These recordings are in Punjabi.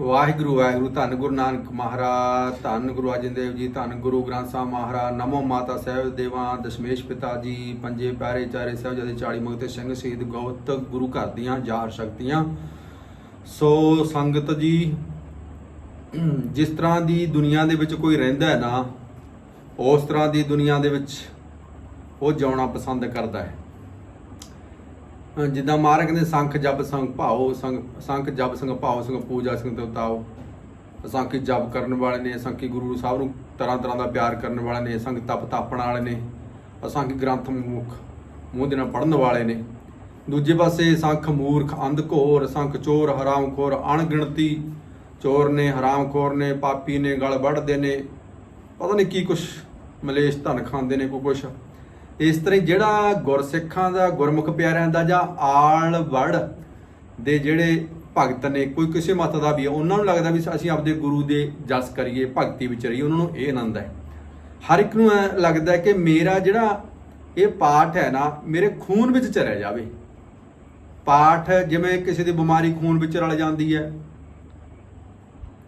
ਵਾਹਿਗੁਰੂ ਵਾਹਿਗੁਰੂ, ਧੰਨ ਗੁਰੂ ਨਾਨਕ ਮਹਾਰਾਜ, ਧੰਨ ਗੁਰੂ ਅਰਜਨ ਦੇਵ ਜੀ, ਧੰਨ ਗੁਰੂ ਗ੍ਰੰਥ ਸਾਹਿਬ ਮਹਾਰਾਜ, ਨਮੋ ਮਾਤਾ ਸਾਹਿਬ ਦੇਵਾਂ, ਦਸ਼ਮੇਸ਼ ਪਿਤਾ ਜੀ, ਪੰਜੇ ਪਿਆਰੇ ਚਾਰੇ ਸਾਹਿਬਜ਼ਾਦੇ 40 ਮੁਕਤੇ ਸਿੰਘ ਸ਼ਹੀਦ ਗੌਤ ਗੁਰੂ ਘਰ ਦੀਆਂ ਜਾਰ ਸ਼ਕਤੀਆਂ। ਸੋ ਸੰਗਤ ਜੀ, ਜਿਸ ਤਰ੍ਹਾਂ ਦੀ ਦੁਨੀਆ ਦੇ ਵਿੱਚ ਕੋਈ ਰਹਿੰਦਾ ਹੈ ਨਾ, ਉਸ ਤਰ੍ਹਾਂ ਦੀ ਦੁਨੀਆ ਦੇ ਵਿੱਚ ਉਹ ਜਾਣਾ ਪਸੰਦ ਕਰਦਾ ਹੈ। ਜਿੱਦਾਂ ਮਹਾਰਾਜ ਕਹਿੰਦੇ, ਸੰਖ ਜਪ ਸੰਗ ਭਾਓ ਸੰਗ ਸੰਖ ਜਪ ਸੰਗ ਭਾਓ ਸੰਗ ਪੂਜਾ ਸੰਗ ਤਵਤਾਓ ਅਸਾਂਖੀ ਜਪ ਕਰਨ ਵਾਲੇ ਨੇ ਅਸਾਂਖੀ ਗੁਰੂ ਸਾਹਿਬ ਨੂੰ ਤਰ੍ਹਾਂ ਤਰ੍ਹਾਂ ਦਾ ਪਿਆਰ ਕਰਨ ਵਾਲੇ ਨੇ ਸੰਗ ਤਪ ਤਾਪਣ ਵਾਲੇ ਨੇ, ਅਸਾਂਖੀ ਗ੍ਰੰਥ ਮੁਖ, ਮੂੰਹ ਦੇ ਨਾਲ ਪੜਨ ਵਾਲੇ ਨੇ। ਦੂਜੇ ਪਾਸੇ ਸੰਖ ਮੂਰਖ, ਅੰਧ ਘੋਰ, ਸੰਖ ਚੋਰ ਹਰਾਮਖੋਰ ਅਣਗਿਣਤੀ ਚੋਰ ਨੇ ਹਰਾਮਖੋਰ ਨੇ, ਪਾਪੀ ਨੇ, ਗਲ ਵੱਢਦੇ ਨੇ। ਪਤਾ ਨਹੀਂ ਕੀ ਕੁਛ, ਮਲੇਸ਼ ਧਨ ਖਾਂਦੇ ਨੇ ਕੋਈ ਕੁਛ। ਇਸ ਤਰ੍ਹਾਂ ਹੀ ਜਿਹੜਾ ਗੁਰਸਿੱਖਾਂ ਦਾ, ਗੁਰਮੁਖ ਪਿਆਰਿਆਂ ਦਾ ਜਾਂ ਆਲ ਵੜ ਦੇ ਜਿਹੜੇ ਭਗਤ ਨੇ, ਕੋਈ ਕਿਸੇ ਮਤ ਦਾ ਵੀ ਹੈ ਉਹਨਾਂ ਨੂੰ ਲੱਗਦਾ ਵੀ ਅਸੀਂ ਆਪਦੇ ਗੁਰੂ ਦੇ ਜਸ ਕਰੀਏ, ਭਗਤੀ ਵਿੱਚ ਰਹੀਏ, ਉਹਨਾਂ ਨੂੰ ਇਹ ਆਨੰਦ ਹੈ। ਹਰ ਇੱਕ ਨੂੰ ਲੱਗਦਾ ਕਿ ਮੇਰਾ ਜਿਹੜਾ ਇਹ ਪਾਠ ਹੈ ਨਾ, ਮੇਰੇ ਖੂਨ ਵਿੱਚ ਚਲਿਆ ਜਾਵੇ। ਪਾਠ ਜਿਵੇਂ ਕਿਸੇ ਦੀ ਬਿਮਾਰੀ ਖੂਨ ਵਿੱਚ ਰਲ ਜਾਂਦੀ ਹੈ,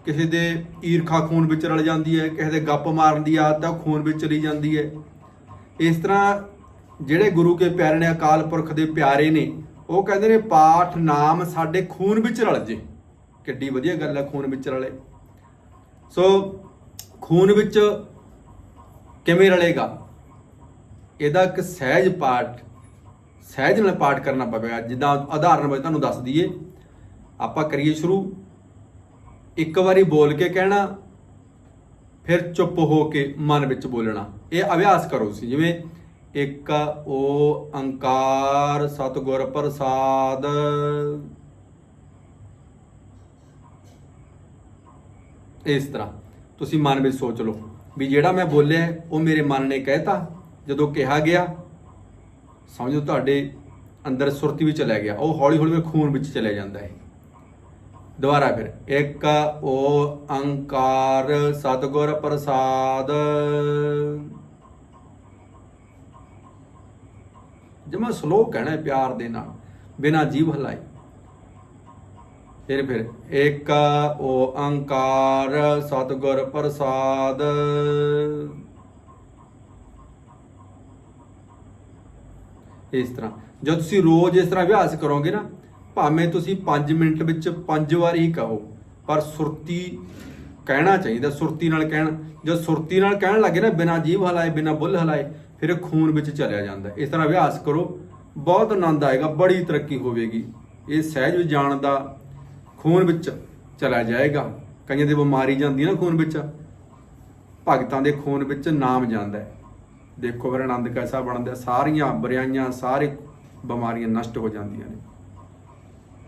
ਕਿਸੇ ਦੇ ਈਰਖਾ ਖੂਨ ਵਿੱਚ ਰਲ ਜਾਂਦੀ ਹੈ, ਕਿਸੇ ਦੇ ਗੱਪ ਮਾਰਨ ਦੀ ਆਦਤ ਆ ਖੂਨ ਵਿੱਚ ਚਲੀ ਜਾਂਦੀ ਹੈ। ਇਸ ਤਰ੍ਹਾਂ ਜਿਹੜੇ ਗੁਰੂ ਕੇ ਪਿਆਰੇ ਨੇ, ਅਕਾਲ ਪੁਰਖ ਦੇ ਪਿਆਰੇ ਨੇ, ਉਹ ਕਹਿੰਦੇ ਨੇ, ਪਾਠ ਨਾਮ ਸਾਡੇ ਖੂਨ ਵਿੱਚ ਰਲ ਜੇ। ਕਿੱਡੀ ਵਧੀਆ ਗੱਲ ਹੈ, ਖੂਨ ਵਿੱਚ ਰਲੇ। ਸੋ ਖੂਨ ਵਿੱਚ ਕਿਵੇਂ ਰਲੇਗਾ? ਇਹਦਾ ਇੱਕ ਸਹਿਜ ਪਾਠ, ਸਹਿਜ ਨਾਲ ਪਾਠ ਕਰਨਾ ਪਵੇਗਾ ਜਿੱਦਾਂ ਉਦਾਹਰਨ ਵਜੋਂ ਤੁਹਾਨੂੰ ਦੱਸ ਦਈਏ। ਆਪਾਂ ਕਰੀਏ ਸ਼ੁਰੂ। ਇੱਕ ਵਾਰੀ ਬੋਲ ਕੇ ਕਹਿਣਾ ਫਿਰ ਚੁੱਪ ਹੋ ਕੇ ਮਨ ਵਿੱਚ ਬੋਲਣਾ। ਇਹ ਅਭਿਆਸ ਕਰੋ ਤੁਸੀਂ, ਜਿਵੇਂ ਇੱਕ ਓ ਅੰਕਾਰ ਸਤਿਗੁਰ ਪ੍ਰਸਾਦ। ਇਸ ਤਰ੍ਹਾਂ ਤੁਸੀਂ ਮਨ ਵਿੱਚ ਸੋਚ ਲਓ ਵੀ ਜਿਹੜਾ ਮੈਂ ਬੋਲਿਆ ਉਹ ਮੇਰੇ ਮਨ ਨੇ ਕਹਿਤਾ। ਜਦੋਂ ਕਿਹਾ ਗਿਆ, ਸਮਝੋ ਤੁਹਾਡੇ ਅੰਦਰ ਸੁਰਤੀ ਵਿੱਚ ਚਲਾ ਗਿਆ, ਉਹ ਹੌਲੀ ਹੌਲੀ ਖੂਨ ਵਿੱਚ ਚਲੇ ਜਾਂਦਾ ਹੈ। ਦੁਬਾਰਾ ਫਿਰ। ਇੱਕ ਓੰਕਾਰ ਸਤਿਗੁਰ ਪ੍ਰਸਾਦ। ਜਮਾ ਸਲੋ ਕਹਿਣਾ ਪਿਆਰ ਦੇ ਨਾਲ, ਬਿਨਾ ਜੀਵ ਹਲਾਏ, ਫਿਰ ਫਿਰ ਇੱਕ ਓੰਕਾਰ ਸਤਿਗੁਰ ਪ੍ਰਸਾਦ। ਇਸ ਤਰ੍ਹਾਂ। ਜਦ ਤੁਸੀਂ ਰੋਜ਼ ਇਸ ਤਰ੍ਹਾਂ ਅਭਿਆਸ ਕਰੋਗੇ ਨਾ ਭਾਵੇਂ ਤੁਸੀਂ 5 ਮਿੰਟ ਵਿੱਚ 5 ਵਾਰ ਹੀ ਕਹੋ, ਪਰ ਸੁਰਤੀ ਕਹਿਣਾ ਚਾਹੀਦਾ, ਸੁਰਤੀ ਨਾਲ ਕਹਿਣ। ਜਦ ਸੁਰਤੀ ਨਾਲ ਕਹਿਣ ਲੱਗੇ ਨਾ, ਬਿਨਾ ਜੀਭ ਹਲਾਏ, ਬਿਨਾ ਬੁੱਲ ਹਲਾਏ, ਫਿਰ ਇਹ ਖੂਨ ਵਿੱਚ ਚਲਿਆ ਜਾਂਦਾ। ਇਸ ਤਰ੍ਹਾਂ ਅਭਿਆਸ ਕਰੋ, ਬਹੁਤ ਆਨੰਦ ਆਏਗਾ, ਬੜੀ ਤਰੱਕੀ ਹੋਵੇਗੀ। ਇਹ ਸਹਿਜ ਜਾਣ ਦਾ ਖੂਨ ਵਿੱਚ ਚਲਾ ਜਾਏਗਾ। ਕਈਆਂ ਦੇ ਬਿਮਾਰੀ ਜਾਂਦੀ ਹੈ ਨਾ ਖੂਨ ਵਿੱਚ। ਭਗਤਾਂ ਦੇ ਖੂਨ ਵਿੱਚ ਨਾਮ ਜਾਂਦਾ ਹੈ। ਦੇਖੋ ਫਿਰ ਆਨੰਦ ਕੈਸਾ ਬਣਦਾ ਸਾਰੀਆਂ ਬੁਰਾਈਆਂ, ਸਾਰੇ ਬਿਮਾਰੀਆਂ ਨਸ਼ਟ ਹੋ ਜਾਂਦੀਆਂ ਨੇ।